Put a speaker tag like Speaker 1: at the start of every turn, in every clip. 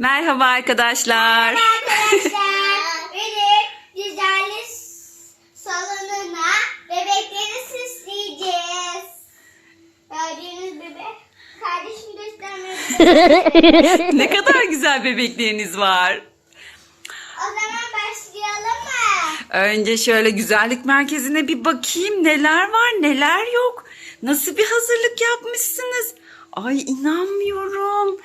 Speaker 1: Merhaba arkadaşlar.
Speaker 2: Arkadaşlar benim güzellik salonuna bebekleri süsleyeceğiz. Gördüğünüz bebek. Kardeşim göstermiyor.
Speaker 1: ne kadar güzel bebekleriniz var.
Speaker 2: o zaman başlayalım mı?
Speaker 1: Önce şöyle güzellik merkezine bir bakayım neler var neler yok. Nasıl bir hazırlık yapmışsınız? Ay inanmıyorum.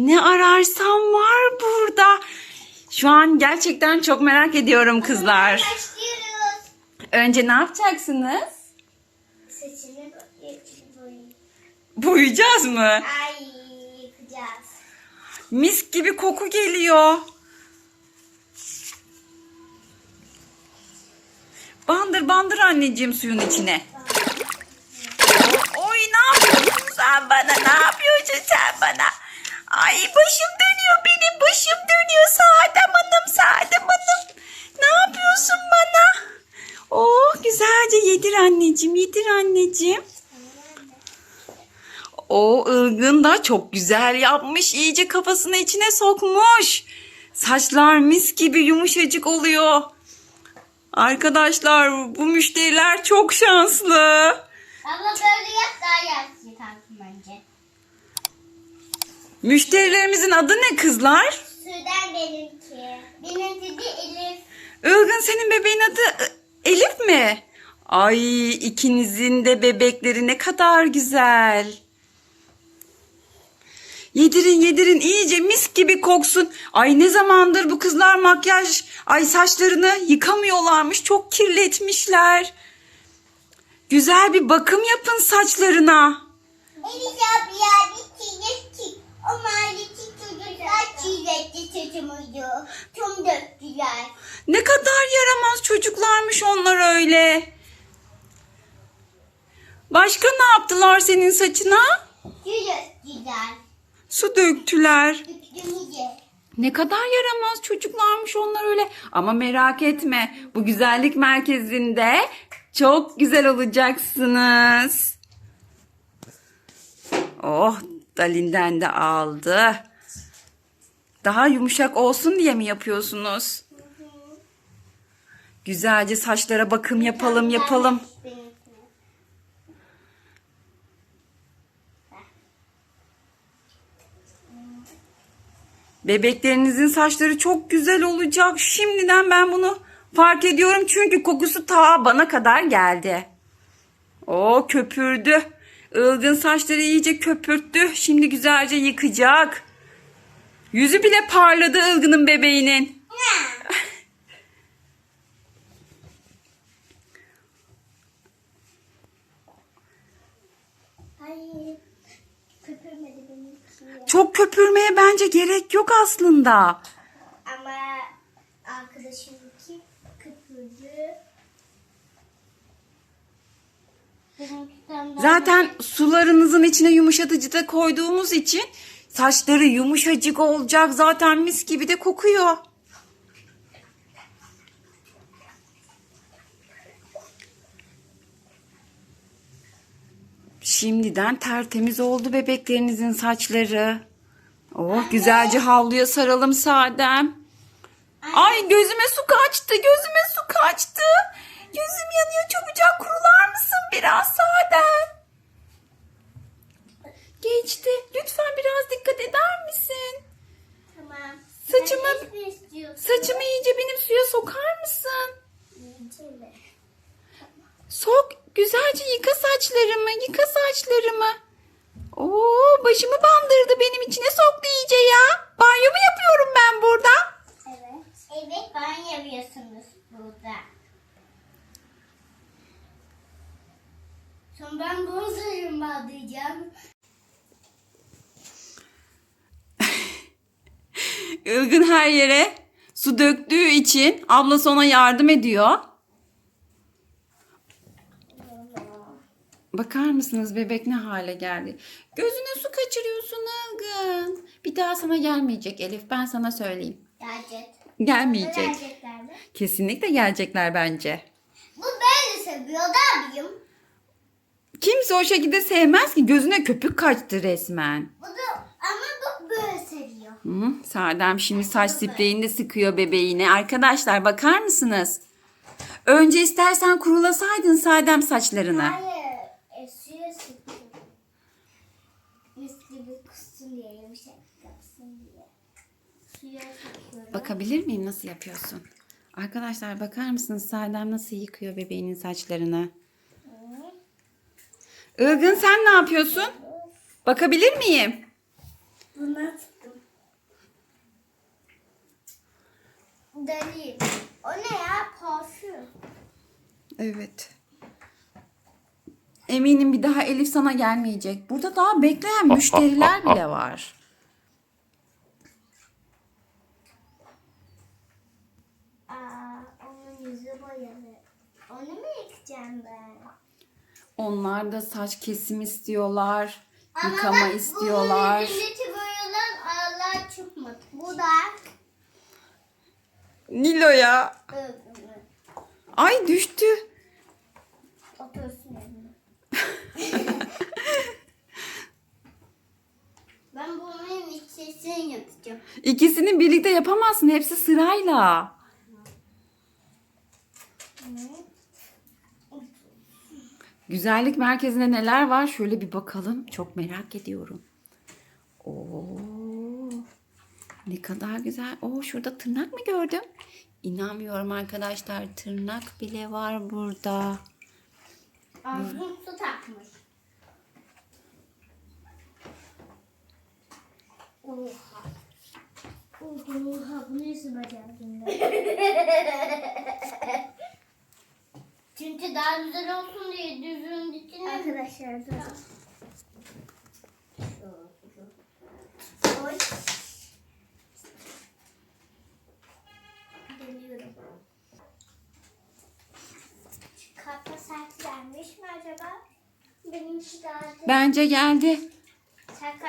Speaker 1: Ne ararsam var burada. Şu an gerçekten çok merak ediyorum kızlar.
Speaker 2: Başlıyoruz.
Speaker 1: Önce ne yapacaksınız?
Speaker 2: Saçını boyayacağız.
Speaker 1: Boyayacağız mı?
Speaker 2: Ay yıkacağız.
Speaker 1: Mis gibi koku geliyor. Bandır bandır anneciğim suyun içine. Oy ne yapıyorsun sen bana? Ne yapıyorsun sen bana? Ay başım dönüyor benim başım dönüyor Sadem Hanım Sadem Hanım. Ne yapıyorsun bana? Oh güzelce yedir anneciğim yedir anneciğim. O ılgın da çok güzel yapmış. İyice kafasını içine sokmuş. Saçlar mis gibi yumuşacık oluyor. Arkadaşlar bu müşteriler çok şanslı.
Speaker 2: Abla böyle yap daha yaşlı kalkın bence.
Speaker 1: Müşterilerimizin adı ne kızlar?
Speaker 2: Sudan benimki. Benimki de Elif.
Speaker 1: Ilgın senin bebeğin adı ı, Elif mi? Ay ikinizin de bebekleri ne kadar güzel. Yedirin yedirin iyice mis gibi koksun. Ay ne zamandır bu kızlar makyaj ay saçlarını yıkamıyorlarmış. Çok kirletmişler. Güzel bir bakım yapın saçlarına.
Speaker 2: Elif abla bir çiğnetti. O mahalleci çocuklar çiğnetti çocuğumuzu. Tüm döktüler.
Speaker 1: Ne kadar yaramaz çocuklarmış onlar öyle. Başka ne yaptılar senin saçına?
Speaker 2: Döktüler.
Speaker 1: Su döktüler.
Speaker 2: Döktüğümüzü.
Speaker 1: Ne kadar yaramaz çocuklarmış onlar öyle. Ama merak etme bu güzellik merkezinde çok güzel olacaksınız. Oh Dalin'den de aldı. Daha yumuşak olsun diye mi yapıyorsunuz? Güzelce saçlara bakım yapalım yapalım. Bebeklerinizin saçları çok güzel olacak. Şimdiden ben bunu fark ediyorum çünkü kokusu ta bana kadar geldi. O köpürdü. Ilgın saçları iyice köpürttü. Şimdi güzelce yıkacak. Yüzü bile parladı Ilgın'ın bebeğinin. Çok köpürmeye bence gerek yok aslında.
Speaker 2: Ama arkadaşımınki köpürdü. Benimkinden daha-
Speaker 1: Zaten sularınızın içine yumuşatıcı da koyduğumuz için saçları yumuşacık olacak. Zaten mis gibi de kokuyor. Şimdiden tertemiz oldu bebeklerinizin saçları. Oh güzelce havluya saralım Sadem. Ay gözüme su kaçtı, gözüme su kaçtı. Gözüm yanıyor çabucak kurular mısın biraz Sadem? Geçti. Lütfen biraz dikkat eder misin?
Speaker 2: Tamam.
Speaker 1: Saçımı-? Saçımı iyice benim suya sokar mısın?
Speaker 2: İyice?
Speaker 1: Sok. Güzelce yıka saçlarımı, yıka saçlarımı. Oo, başımı bandırdı benim içine soktu iyice ya. Banyo mu yapıyorum ben burada?
Speaker 2: Evet. Evet ben yapıyorsunuz burada. Sonra ben bunu sarım bağlayacağım.
Speaker 1: Ilgın her yere su döktüğü için ablası ona yardım ediyor. Bakar mısınız bebek ne hale geldi? Gözüne su kaçırıyorsun Ilgın. Bir daha sana gelmeyecek Elif ben sana söyleyeyim.
Speaker 2: Gelecek.
Speaker 1: Gelmeyecek.
Speaker 2: Gelecekler mi?
Speaker 1: Kesinlikle gelecekler bence.
Speaker 2: Bu böyle seviyor da yapayım?
Speaker 1: Kimse o şekilde sevmez ki gözüne köpük kaçtı resmen.
Speaker 2: Bu da ama bu böyle seviyor.
Speaker 1: Hı, Sadem şimdi saç spreyini de sıkıyor bebeğine. Arkadaşlar bakar mısınız? Önce istersen kurulasaydın Sadem saçlarını.
Speaker 2: Hayır. E, suya sıktım. Mis gibi kussun diye yumuşak yapsın diye. Suya sıkıyorum.
Speaker 1: Bakabilir miyim nasıl yapıyorsun? Arkadaşlar bakar mısınız Sadem nasıl yıkıyor bebeğinin saçlarını? Ilgın sen ne yapıyorsun? Bakabilir miyim?
Speaker 2: Buna sıktım. Deli. O ne ya? Parfüm.
Speaker 1: Evet. Eminim bir daha Elif sana gelmeyecek. Burada daha bekleyen müşteriler bile var.
Speaker 2: Aa, onun yüzü boyalı. Onu mu yıkayacağım ben?
Speaker 1: Onlar da saç kesim istiyorlar.
Speaker 2: Ama
Speaker 1: Yıkama
Speaker 2: bak,
Speaker 1: istiyorlar.
Speaker 2: Bunun ağlar çıkmadı. Bu da
Speaker 1: Nilo'ya.
Speaker 2: ıı,
Speaker 1: Ay düştü.
Speaker 2: otursun ben bunun içesini yapacağım.
Speaker 1: İkisini birlikte yapamazsın. Hepsi sırayla. Güzellik merkezinde neler var? Şöyle bir bakalım. Çok merak ediyorum. Oo. Ne kadar güzel. Oo şurada tırnak mı gördüm? İnanmıyorum arkadaşlar. Tırnak bile var burada.
Speaker 2: Ağzım su takmış. Oha. Oha bunu nasıl becerdin Çünkü daha güzel olsun diye düzün dikine. Arkadaşlar dur. Oy. Geliyorum. Kapı sertlenmiş mi acaba? Benimki daha
Speaker 1: Bence geldi.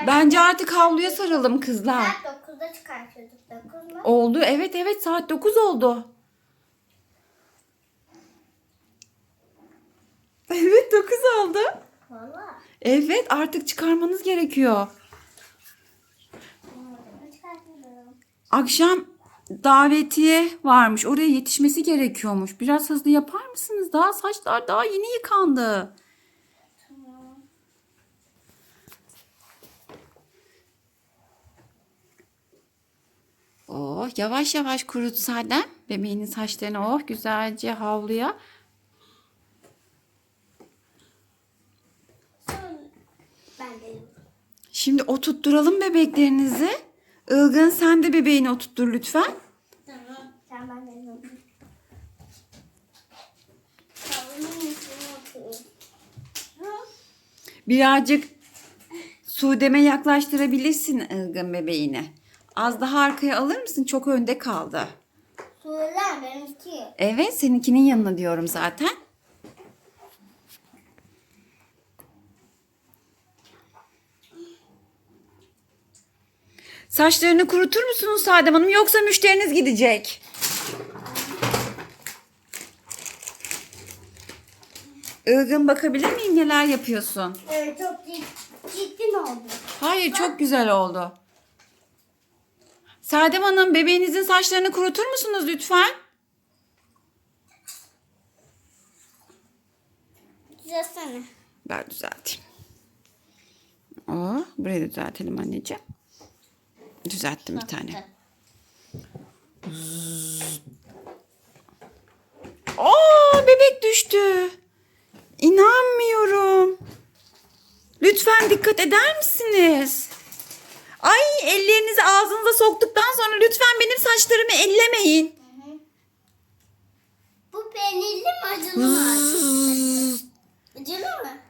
Speaker 1: Bence artık havluya saralım kızlar.
Speaker 2: Saat 9'da çıkartıyorduk. 9 mu?
Speaker 1: Oldu. Evet evet saat 9 oldu. Evet 9 oldu.
Speaker 2: Valla.
Speaker 1: Evet artık çıkarmanız gerekiyor. Akşam davetiye varmış. Oraya yetişmesi gerekiyormuş. Biraz hızlı yapar mısınız? Daha saçlar daha yeni yıkandı.
Speaker 2: Tamam.
Speaker 1: Oh yavaş yavaş kurut Sadem. Bebeğinin saçlarını oh güzelce havluya.
Speaker 2: Sonra ben de
Speaker 1: Şimdi oturtturalım bebeklerinizi. Ilgın sen de bebeğini oturttur lütfen.
Speaker 2: Tamam. Tamam?
Speaker 1: Birazcık Sudem'e yaklaştırabilirsin Ilgın bebeğini. Az daha arkaya alır mısın? Çok önde kaldı.
Speaker 2: Sular benimki.
Speaker 1: Evet seninkinin yanına diyorum zaten. Saçlarını kurutur musunuz Sadem Hanım yoksa müşteriniz gidecek? Ilgın bakabilir miyim neler yapıyorsun?
Speaker 2: Evet çok ciddi, oldu?
Speaker 1: Hayır çok güzel oldu. Sadem Hanım bebeğinizin saçlarını kurutur musunuz lütfen?
Speaker 2: Düzelsene.
Speaker 1: Ben düzelteyim. Oo, burayı da düzeltelim anneciğim. Düzelttim bir tane. Aa bebek düştü. İnanmıyorum. Lütfen dikkat eder misiniz? Ay ellerinizi ağzınıza soktuktan sonra lütfen benim saçlarımı ellemeyin.
Speaker 2: Bu peynirli mi acılı mı? Acılı mı?